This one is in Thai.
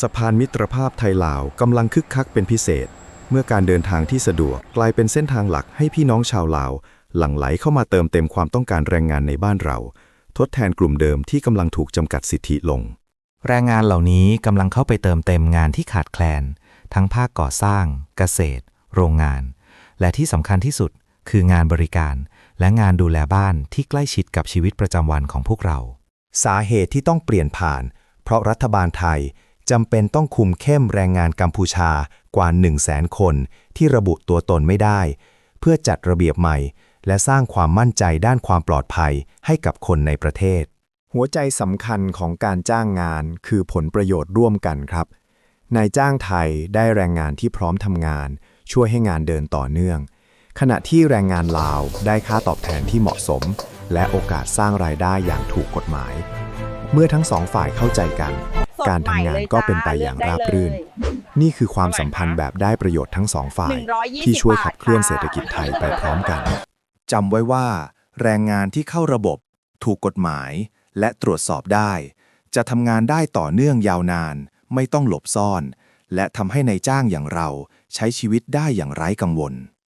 สะพานมิตรภาพไทยลาวกำลังคึกคักเป็นพิเศษ เมื่อการเดินทางที่สะดวกกลายเป็นเส้นทางหลักให้พี่น้องชาวลาว หลั่งไหลเข้ามาเติมเต็มความต้องการแรงงานในบ้านเรา ทดแทนกลุ่มเดิมที่กำลังถูกจำกัดสิทธิลง แรงงานเหล่านี้กำลังเข้าไปเติมเต็มงานที่ขาดแคลน ทั้งภาคก่อสร้าง เกษตร โรงงาน และที่สำคัญที่สุด คืองานบริการ และงานดูแลบ้านที่ใกล้ชิดกับชีวิตประจำวันของพวกเรา สาเหตุที่ต้องเปลี่ยนผ่าน เพราะรัฐบาลไทย จำเป็นต้องคุมเข้มแรงงานกัมพูชากว่า 1 0 0 0 0แสนคนที่ระบุตัวตนไม่ได้ เพื่อจัดระเบียบใหม่ และสร้างความมั่นใจด้านความปลอดภัยให้กับคนในประเทศ หัวใจสำคัญของการจ้างงานคือผลประโยชน์ร่วมกันครับนายจ้างไทยได้แรงงานที่พร้อมทำงาน ช่วยให้งานเดินต่อเนื่อง ขณะที่แรงงานลาวได้ค่าตอบแทนที่เหมาะสม และโอกาสสร้างรายได้อย่างถูกกฎหมาย เมื่อทั้งสองฝ่ายเข้าใจกัน การทำงานก็เป็นไปอย่างราบรื่น นี่คือความสัมพันธ์แบบได้ประโยชน์ทั้งสองฝ่าย120ที่ช่วยขับเคลื่อนบาทค่ะเศรษฐกิจไทยไปพร้อมกันจำไว้ว่า แรงงานที่เข้าระบบ ถูกกฎหมาย และตรวจสอบได้ จะทำงานได้ต่อเนื่องยาวนาน ไม่ต้องหลบซ่อน และทำให้ในายจ้างอย่างเราใช้ชีวิตได้อย่างไร้กังวล